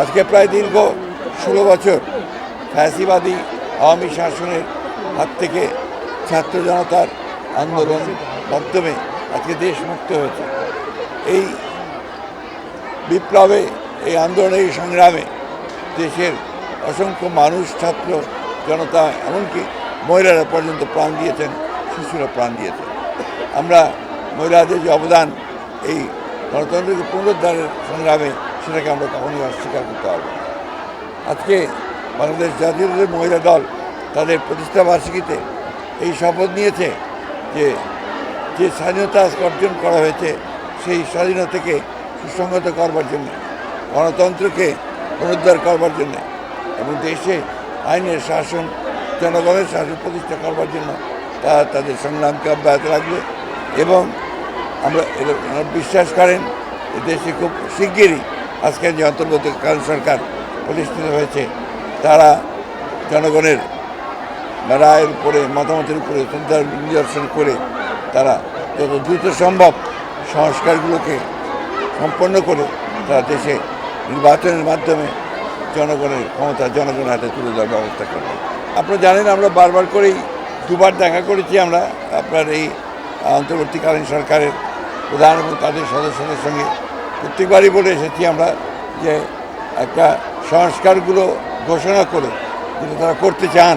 আজকে প্রায় দীর্ঘ ষোলো বছর ফ্যাসিবাদী আওয়ামী শাসনের হাত থেকে ছাত্র জনতার আন্দোলন মাধ্যমে আজকে দেশ মুক্ত হয়েছে। এই বিপ্লবে, এই আন্দোলনে এই সংগ্রামে দেশের অসংখ্য মানুষ, ছাত্র জনতা, এমনকি মহিলারা পর্যন্ত প্রাণ দিয়েছেন, শিশুরা প্রাণ দিয়েছেন। আমরা মহিলাদের যে অবদান, এই গণতন্ত্রকে পুনরুদ্ধারের সংগ্রামে সেটাকে আমরা কখনোই অস্বীকার করতে পারব আজকে বাংলাদেশ জাতীয়তাবাদী মহিলা দল তাদের প্রতিষ্ঠা বার্ষিকীতে এই শপথ নিয়েছে যে যে স্বাধীনতা অর্জন করা হয়েছে, সেই স্বাধীনতাকে সুসংগত করবার জন্য, গণতন্ত্রকে পুনরুদ্ধার করবার জন্য এবং দেশে আইনের শাসন, জনগণের শাসন প্রতিষ্ঠা করবার জন্য তারা তাদের সংগ্রামকে অব্যাহত রাখবে এবং আমরা বিশ্বাস করেন দেশে খুব শিগগিরই আজকের যে অন্তর্বর্তীকালীন সরকার প্রতিষ্ঠিত হয়েছে, তারা জনগণের রায়ের উপরে, মতামতের উপরে, শ্রদ্ধার নিদর্শন করে তারা যত দ্রুত সম্ভব সংস্কারগুলোকে সম্পন্ন করে তারা দেশে নির্বাচনের মাধ্যমে জনগণের ক্ষমতা, জনগণের হাতে তুলে দেওয়ার ব্যবস্থা করবে। আপনারা জানেন, আমরা বারবার করেই দুবার দেখা করেছি আমরা আপনার এই অন্তর্বর্তীকালীন সরকারের প্রধান এবং তাদের সদস্যদের সঙ্গে প্রত্যেকবারই বলে এসেছি আমরা যে একটা সংস্কারগুলো ঘোষণা করে যেটা তারা করতে চান,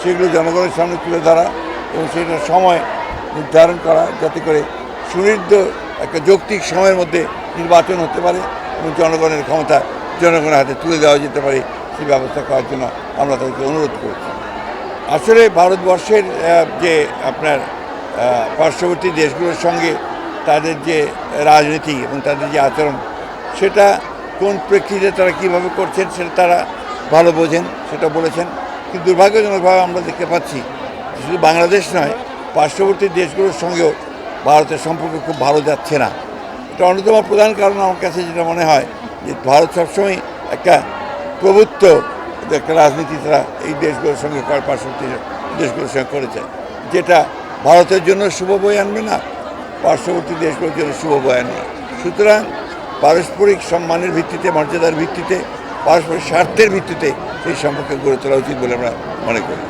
সেগুলো জনগণের সামনে তুলে ধরা এবং সেটার সময় নির্ধারণ করা যাতে করে সুনির্দ একটা যৌক্তিক সময়ের মধ্যে নির্বাচন হতে পারে এবং জনগণের ক্ষমতা জনগণের হাতে তুলে দেওয়া যেতে পারে, সেই ব্যবস্থা করার জন্য আমরা তাদেরকে অনুরোধ করছি। আসলে ভারতবর্ষের যে আপনার পার্শ্ববর্তী দেশগুলোর সঙ্গে তাদের যে রাজনীতি এবং তাদের যে আচরণ, সেটা কোন প্রেক্ষিতে তারা কীভাবে করছেন সেটা তারা ভালো বোঝেন, সেটা বলেছেন। কিন্তু দুর্ভাগ্যজনকভাবে আমরা দেখতে পাচ্ছি শুধু বাংলাদেশ নয়, পার্শ্ববর্তী দেশগুলোর সঙ্গেও ভারতের সম্পর্ক খুব ভালো যাচ্ছে না। এটা অন্যতম প্রধান কারণ আমার কাছে যেটা মনে হয় যে ভারত সবসময় একটা প্রভুত্ব একটা রাজনীতি তারা এই দেশগুলোর সঙ্গে, পার্শ্ববর্তী দেশগুলোর সঙ্গে করেছে, যেটা ভারতের জন্য শুভ বই আনবে না পার্শ্ববর্তী দেশগুলোর জন্য শুভ আনবে সুতরাং পারস্পরিক সম্মানের ভিত্তিতে, মর্যাদার ভিত্তিতে, পারস্পরিক স্বার্থের ভিত্তিতে সেই সম্পর্কে গড়ে তোলা উচিত বলে আমরা মনে করি।